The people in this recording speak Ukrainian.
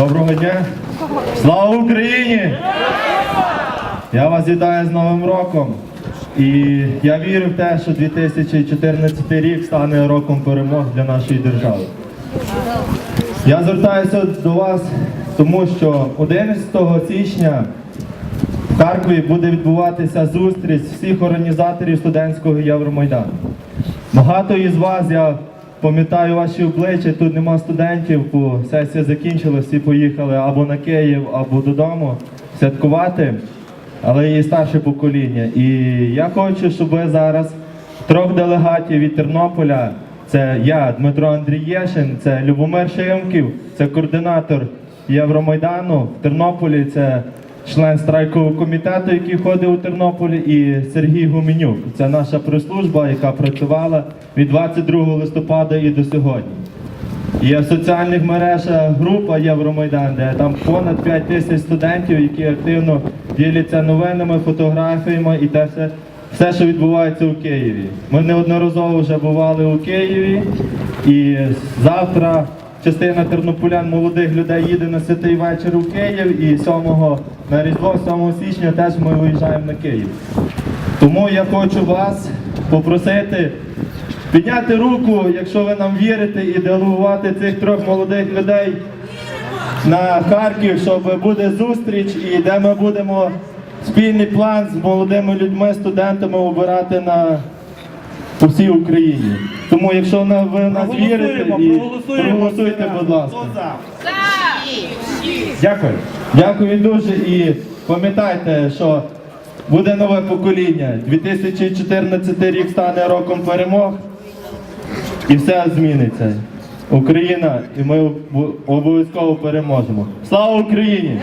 Доброго дня! Слава Україні! Я вас вітаю з Новим роком. І я вірю в те, що 2014 рік стане роком перемог для нашої держави. Я звертаюся до вас, тому що 11 січня в Харкові буде відбуватися зустріч всіх організаторів студентського Євромайдану. Багато із вас, я пам'ятаю ваші обличчя, тут нема студентів, бо сесія закінчилась, всі поїхали або на Київ, або додому святкувати, але є старше покоління. І я хочу, щоб ви зараз трьох делегатів від Тернополя, це я, Дмитро Андрієшин, це Любомир Шимків, це координатор Євромайдану в Тернополі, це член страйкового комітету, який ходив у Тернополі, і Сергій Гуменюк. Це наша прес-служба, яка працювала від 22 листопада і до сьогодні. Є в соціальних мережах група Євромайдан, де там понад 5 тисяч студентів, які активно діляться новинами, фотографіями і те все, все, що відбувається у Києві. Ми неодноразово вже бували у Києві, і завтра частина тернополян молодих людей їде на святий вечір у Київ, і 7 на Різдво, 7 січня теж ми виїжджаємо на Київ. Тому я хочу вас попросити підняти руку, якщо ви нам вірите, і делегувати цих трьох молодих людей на Харків, щоб буде зустріч, і де ми будемо спільний план з молодими людьми, студентами обирати на по всій Україні. Тому, якщо ви нас вірите, і проголосуйте, будь ласка. Дякую. Дякую дуже і пам'ятайте, що буде нове покоління. 2014 рік стане роком перемог і все зміниться. Україна, і ми обов'язково переможемо. Слава Україні!